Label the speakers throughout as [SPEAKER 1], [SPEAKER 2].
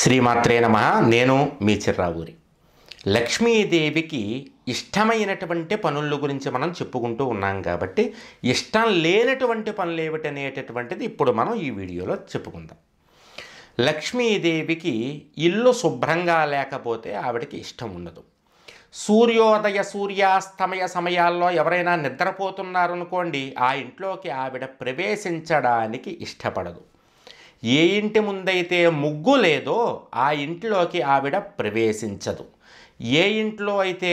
[SPEAKER 1] శ్రీమాత్రే నమ. నేను మీ చిర్రావూరి. లక్ష్మీదేవికి ఇష్టమైనటువంటి పనుల గురించి మనం చెప్పుకుంటూ ఉన్నాం కాబట్టి ఇష్టం లేనటువంటి పనులు ఏమిటనేటటువంటిది ఇప్పుడు మనం ఈ వీడియోలో చెప్పుకుందాం. లక్ష్మీదేవికి ఇల్లు శుభ్రంగా లేకపోతే ఆవిడకి ఇష్టం ఉండదు. సూర్యోదయ సూర్యాస్తమయ సమయాల్లో ఎవరైనా నిద్రపోతున్నారనుకోండి ఆ ఇంట్లోకి ఆవిడ ప్రవేశించడానికి ఇష్టపడదు. ఏ ఇంటి ముందైతే ముగ్గు లేదో ఆ ఇంట్లోకి ఆవిడ ప్రవేశించదు. ఏ ఇంట్లో అయితే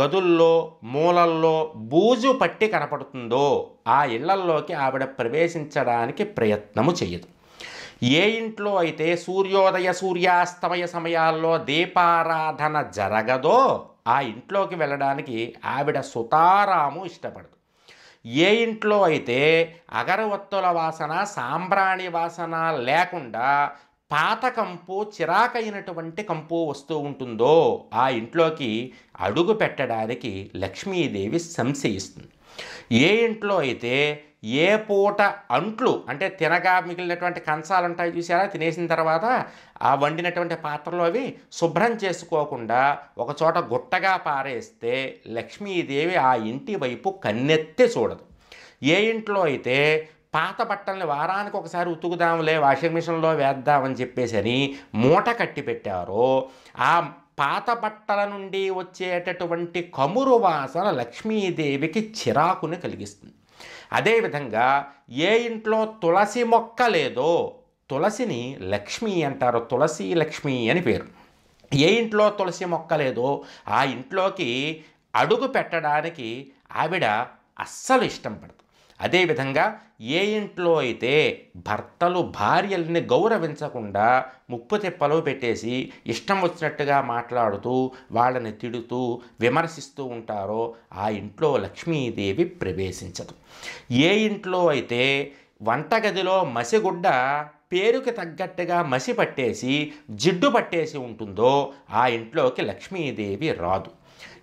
[SPEAKER 1] గదుల్లో మూలల్లో బూజు పట్టి కనపడుతుందో ఆ ఇళ్ళల్లోకి ఆవిడ ప్రవేశించడానికి ప్రయత్నము చేయదు ఏ ఇంట్లో అయితే సూర్యోదయ సూర్యాస్తమయ సమయాల్లో దీపారాధన జరగదో ఆ ఇంట్లోకి వెళ్ళడానికి ఆవిడ సుతారాము ఇష్టపడదు. ఏ ఇంట్లో అయితే అగరవత్తుల వాసన సాంబ్రాణి వాసన లేకుండా పాత కంపు చిరాకైనటువంటి కంపు వస్తూ ఉంటుందో ఆ ఇంట్లోకి అడుగు పెట్టడానికి లక్ష్మీదేవి సంశయిస్తుంది. ఏ ఇంట్లో అయితే ఏ పూట అంట్లు అంటే తినగా మిగిలినటువంటి కంచాలు ఉంటాయి చూసారా తినేసిన తర్వాత ఆ వండినటువంటి పాత్రలు అవి శుభ్రం చేసుకోకుండా ఒక చోట గుట్టగా పారేస్తే లక్ష్మీదేవి ఆ ఇంటి వైపు కన్నెత్తి చూడదు. ఏ ఇంట్లో అయితే పాత బట్టల్ని వారానికి ఒకసారి ఉతుకుదాంలే వాషింగ్ మిషన్లో వేద్దామని చెప్పేసి అని మూట కట్టి పెట్టారో ఆ పాత బట్టల నుండి వచ్చేటటువంటి కమురు వాసన లక్ష్మీదేవికి చిరాకుని కలిగిస్తుంది. అదేవిధంగా ఏ ఇంట్లో తులసి మొక్క లేదో తులసిని లక్ష్మి అంటారు తులసి లక్ష్మి అని పేరు. ఏ ఇంట్లో తులసి మొక్క లేదో ఆ ఇంట్లోకి అడుగు పెట్టడానికి ఆవిడ అస్సలు ఇష్టం పడదు. అదేవిధంగా ఏ ఇంట్లో అయితే భర్తలు భార్యల్ని గౌరవించకుండా ముప్పు తిప్పలు పెట్టేసి ఇష్టం వచ్చినట్టుగా మాట్లాడుతూ వాళ్ళని తిడుతూ విమర్శిస్తూ ఉంటారో ఆ ఇంట్లో లక్ష్మీదేవి ప్రవేశించదు. ఏ ఇంట్లో అయితే వంటగదిలో మసిగుడ్డ పేరుకి తగ్గట్టుగా మసి పట్టేసి జిడ్డు పట్టేసి ఉంటుందో ఆ ఇంట్లోకి లక్ష్మీదేవి రాదు.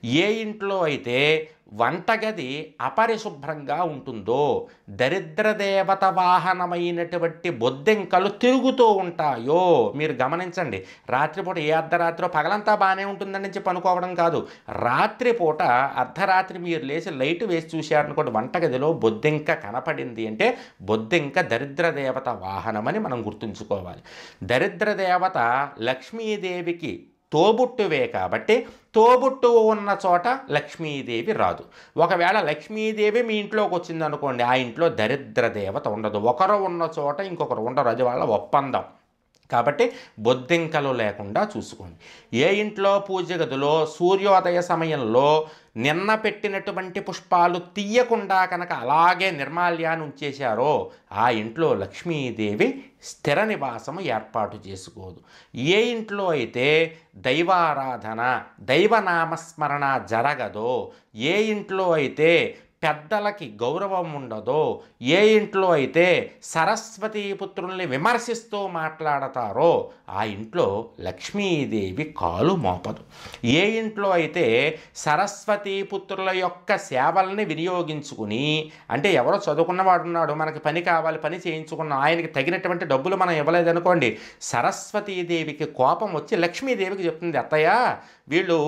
[SPEAKER 1] ఏ ఇంట్లో అయితే వంటగది అపరిశుభ్రంగా ఉంటుందో దరిద్ర దేవత వాహనమైనటువంటి బొద్దెంకలు తిరుగుతూ ఉంటాయో మీరు గమనించండి. రాత్రిపూట ఏ అర్ధరాత్రిలో పగలంతా బాగానే ఉంటుందని చెప్పి అనుకోవడం కాదు. రాత్రిపూట అర్ధరాత్రి మీరు లేచి లైట్ వేసి చూశారనుకోండి వంటగదిలో బొద్దెంక కనపడింది అంటే బొద్దెంక దరిద్రదేవత వాహనమని మనం గుర్తుంచుకోవాలి. దరిద్ర దేవత లక్ష్మీదేవికి తోబుట్టువే కాబట్టి తోబుట్టువు ఉన్న చోట లక్ష్మీదేవి రాదు. ఒకవేళ లక్ష్మీదేవి మీ ఇంట్లోకి వచ్చింది అనుకోండి ఆ ఇంట్లో దరిద్ర దేవత ఉండదు. ఒకరు ఉన్న చోట ఇంకొకరు ఉండరు. అది వాళ్ళ ఒప్పందం. కాబట్టి బొద్దింకలు లేకుండా చూసుకోండి. ఏ ఇంట్లో పూజ గదిలో సూర్యోదయ సమయంలో నిన్న పెట్టినటువంటి పుష్పాలు తీయకుండా కనుక అలాగే నిర్మాల్యాన్ని ఉంచేశారో ఆ ఇంట్లో లక్ష్మీదేవి స్థిర నివాసము ఏర్పాటు చేసుకోదు. ఏ ఇంట్లో అయితే దైవారాధన దైవనామస్మరణ జరగదో ఏ ఇంట్లో అయితే పెద్దలకి గౌరవం ఉండదో ఏ ఇంట్లో అయితే సరస్వతీ పుత్రుల్ని విమర్శిస్తూ మాట్లాడతారో ఆ ఇంట్లో లక్ష్మీదేవి కాలు మోపదు. ఏ ఇంట్లో అయితే సరస్వతీ పుత్రుల యొక్క సేవల్ని వినియోగించుకుని అంటే ఎవరో చదువుకున్నవాడున్నాడు మనకి పని కావాలి పని చేయించుకున్న ఆయనకి తగినటువంటి డబ్బులు మనం ఇవ్వలేదనుకోండి సరస్వతీదేవికి కోపం వచ్చి లక్ష్మీదేవికి చెప్తుంది అత్తయ్య వీళ్ళు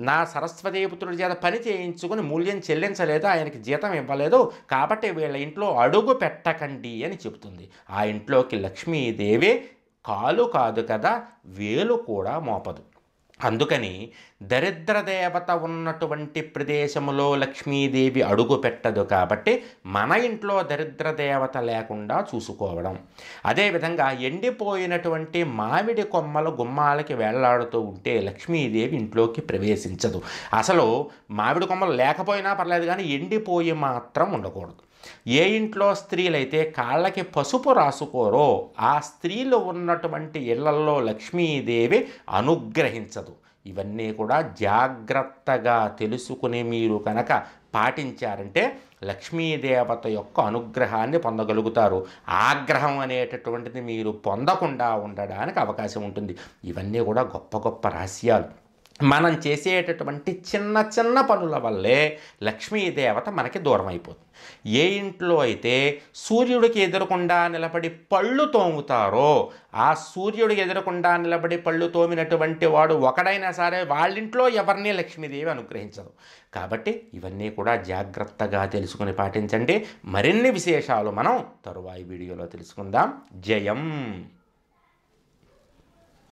[SPEAKER 1] నా సరస్వతీపుత్రుడి చేత పని చేయించుకుని మూల్యం చెల్లించలేదు ఆయనకి జీతం ఇవ్వలేదు. కాబట్టి వీళ్ళ ఇంట్లో అడుగు పెట్టకండి అని చెబుతుంది. ఆ ఇంట్లోకి లక్ష్మీదేవి కాలు కాదు కదా వేలు కూడా మోపదు. అందుకని దరిద్ర దేవత ఉన్నటువంటి ప్రదేశములో లక్ష్మీదేవి అడుగు పెట్టదు కాబట్టి మన ఇంట్లో దరిద్ర దేవత లేకుండా చూసుకోవడం. అదేవిధంగా ఎండిపోయినటువంటి మామిడి కొమ్మలు గుమ్మాలకి వేళ్ళాడుతూ ఉంటే లక్ష్మీదేవి ఇంట్లోకి ప్రవేశించదు. అసలు మామిడి కొమ్మలు లేకపోయినా పర్లేదు కానీ ఎండిపోయి మాత్రం ఉండకూడదు. ఏ ఇంట్లో స్త్రీలైతే కాళ్ళకి పసుపు రాసుకోరో ఆ స్త్రీలు ఉన్నటువంటి ఇళ్ళలో లక్ష్మీదేవి అనుగ్రహించదు. ఇవన్నీ కూడా జాగ్రత్తగా తెలుసుకుని మీరు కనుక పాటించారంటే లక్ష్మీదేవత యొక్క అనుగ్రహాన్ని పొందగలుగుతారు. ఆగ్రహం అనేటటువంటిది మీరు పొందకుండా ఉండడానికి అవకాశం ఉంటుంది. ఇవన్నీ కూడా గొప్ప గొప్ప రహస్యాలు. మనం చేసేటటువంటి చిన్న చిన్న పనుల వల్లే లక్ష్మీదేవత మనకి దూరం అయిపోతుంది ఏ ఇంట్లో అయితే సూర్యుడికి ఎదురకుండా నిలబడి పళ్ళు తోముతారో ఆ సూర్యుడికి ఎదురకుండా నిలబడి పళ్ళు తోమినటువంటి వాడు ఒకడైనా సరే వాళ్ళింట్లో ఎవరిని లక్ష్మీదేవి అనుగ్రహించదు. కాబట్టి ఇవన్నీ కూడా జాగ్రత్తగా తెలుసుకుని పాటించండి. మరిన్ని విశేషాలు మనం తరువాయి వీడియోలో తెలుసుకుందాం. జయం!